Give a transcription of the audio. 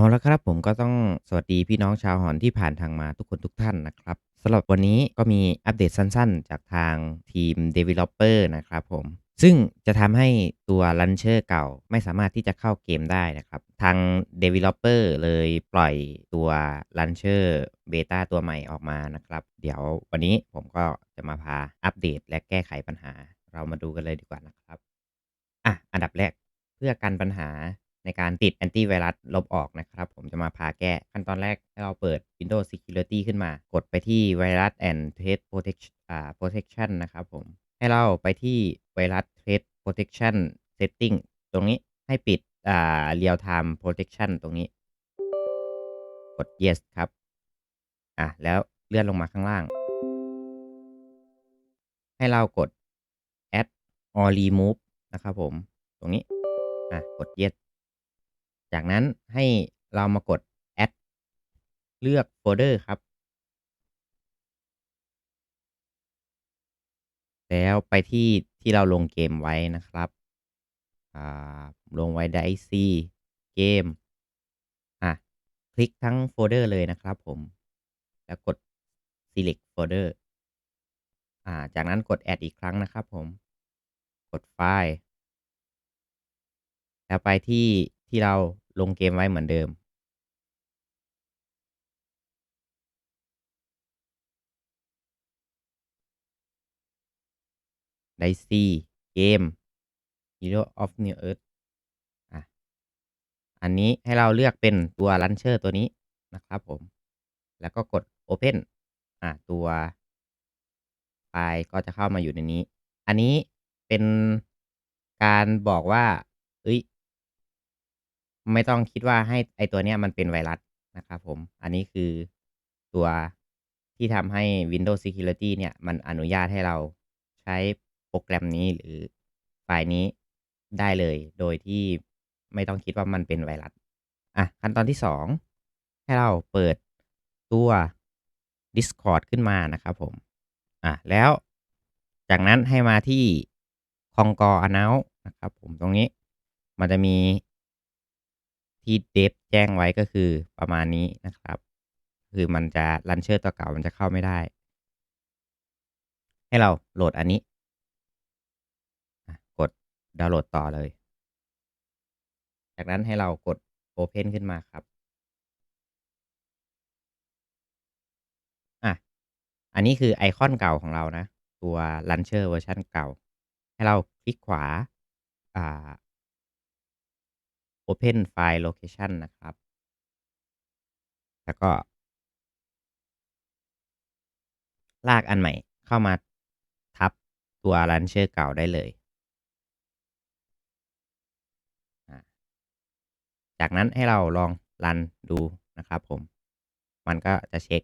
เอาละครับผมก็ต้องสวัสดีพี่น้องชาวหอนที่ผ่านทางมาทุกคนทุกท่านนะครับสำหรับวันนี้ก็มีอัปเดตสั้นๆ จากทางทีม Developer นะครับผม ซึ่งจะทำให้ตัว Launcher เก่าไม่สามารถที่จะเข้าเกมได้นะครับ ทาง Developer เลยปล่อยตัว Launcher Beta ตัวใหม่ออกมานะครับ เดี๋ยววันนี้ผมก็จะมาพาอัปเดตและแก้ไขปัญหา เรามาดูกันเลยดีกว่านะครับอะอันดับแรกเพื่อกันปัญหา ในการติดแอนตี้ไวรัสลบออกนะครับ ผมจะมาพาแก้ขั้นตอนแรกให้เราเปิด Windows Security ขึ้นมา กดไปที่ Virus and Threat Protection อ่า Protection นะครับผม ให้เราไปที่ Virus Threat Protection Setting ตรงนี้ให้ปิดอ่า Real Time Protection ตรงนี้ กด Yes ครับ อะ แล้วเลื่อนลงมาข้างล่าง ให้เรากด Add or Remove นะครับผม ตรงนี้ อะ กด Yes จากนั้นให้เรามากด Add เลือกโฟลเดอร์ครับ แล้วไปที่ที่เราลงเกมไว้นะครับลงไว้ Dicey เกม อะ คลิกทั้งโฟลเดอร์เลยนะครับผม แล้วกด Select Folder อ่า จากนั้นกด Add อีกครั้งนะครับผม กดไฟล์ แล้วไปที่ที่เรา ลงเกมไว้เหมือนเดิม Dicey เกม Hero of New Earth อะ อันนี้ให้เราเลือกเป็นตัว Launcher ตัวนี้นะครับผม แล้วก็กด Open อะ ตัวไฟล์ก็จะเข้ามาอยู่ในนี้ อันนี้เป็นการบอกว่าเฮ้ย ไม่ต้องคิดว่าให้ไอตัวเนี้ยมันเป็นไวรัสนะครับผม อันนี้คือตัวที่ทำให้ Windows Security เนี่ย มันอนุญาตให้เราใช้โปรแกรมนี้หรือไฟล์นี้ได้เลย โดยที่ไม่ต้องคิดว่ามันเป็นไวรัส อะ ขั้นตอนที่ 2 ให้เราเปิดตัว Discord ขึ้นมานะครับผม อะ แล้วจากนั้นให้มาที่ Conquer Announce นะครับผมตรงนี้ มันจะมี ที่เดฟแจ้งไว้ก็คือประมาณนี้นะครับ คือมันจะลันเชอร์ตัวเก่ามันจะเข้าไม่ได้ ให้เราโหลดอันนี้กดดาวน์โหลดต่อเลย จากนั้นให้เรากด Open ขึ้นมาครับอะอันนี้คือไอคอนเก่าของเรานะ ตัว Launcher เวอร์ชันเก่า ให้เราคลิกขวาอ่า Open File Location นะครับ แล้วก็ ลากอันใหม่เข้ามาทับตัว Launcher เก่าได้เลย จากนั้นให้เราลองรันดูนะครับผม มันก็จะเช็ค